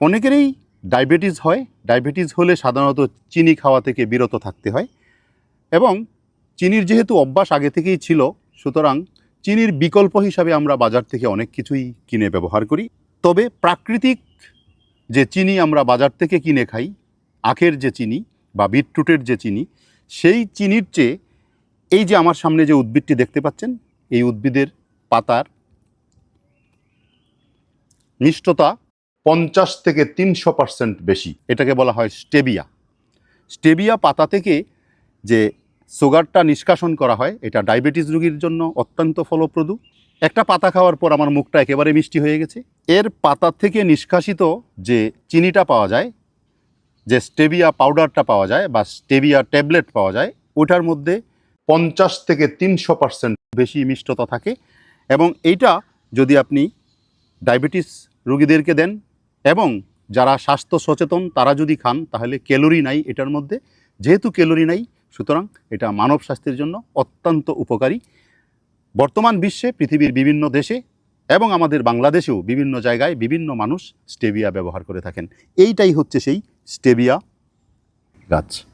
অনেকেরই ডায়াবেটিস হয়। ডায়াবেটিস হলে সাধারণত চিনি খাওয়া থেকে বিরত থাকতে হয় এবং চিনির যেহেতু অভ্যাস আগে থেকেই ছিল, সুতরাং চিনির বিকল্প হিসাবে আমরা বাজার থেকে অনেক কিছুই কিনে ব্যবহার করি। তবে প্রাকৃতিক যে চিনি আমরা বাজার থেকে কিনে খাই, আখের যে চিনি বা বিটরুটের যে চিনি, সেই চিনির চেয়ে এই যে আমার সামনে যে উদ্ভিদটি দেখতে পাচ্ছেন, এই উদ্ভিদের পাতার মিষ্টতা পঞ্চাশ থেকে তিনশো পার্সেন্ট বেশি। এটাকে বলা হয় স্টেবিয়া। স্টেবিয়া পাতা থেকে যে সুগারটা নিষ্কাশন করা হয়, এটা ডায়াবেটিস রোগীর জন্য অত্যন্ত ফলপ্রদ। একটা পাতা খাওয়ার পর আমার মুখটা একেবারে মিষ্টি হয়ে গেছে। এর পাতা থেকে নিষ্কাশিত যে চিনিটা পাওয়া যায়, যে স্টেবিয়া পাউডারটা পাওয়া যায় বা স্টেবিয়া ট্যাবলেট পাওয়া যায়, ওটার মধ্যে পঞ্চাশ থেকে তিনশো পার্সেন্ট বেশি মিষ্টতা থাকে। এবং এইটা যদি আপনি ডায়াবেটিস রুগীদেরকে দেন এবং যারা স্বাস্থ্য সচেতন, তারা যদি খান, তাহলে ক্যালোরি নাই এটার মধ্যে। যেহেতু ক্যালোরি নাই, সুতরাং এটা মানব স্বাস্থ্যের জন্য অত্যন্ত উপকারী। বর্তমান বিশ্বে, পৃথিবীর বিভিন্ন দেশে এবং আমাদের বাংলাদেশেও বিভিন্ন জায়গায় বিভিন্ন মানুষ স্টেবিয়া ব্যবহার করে থাকেন। এইটাই হচ্ছে সেই স্টেবিয়া গাছ।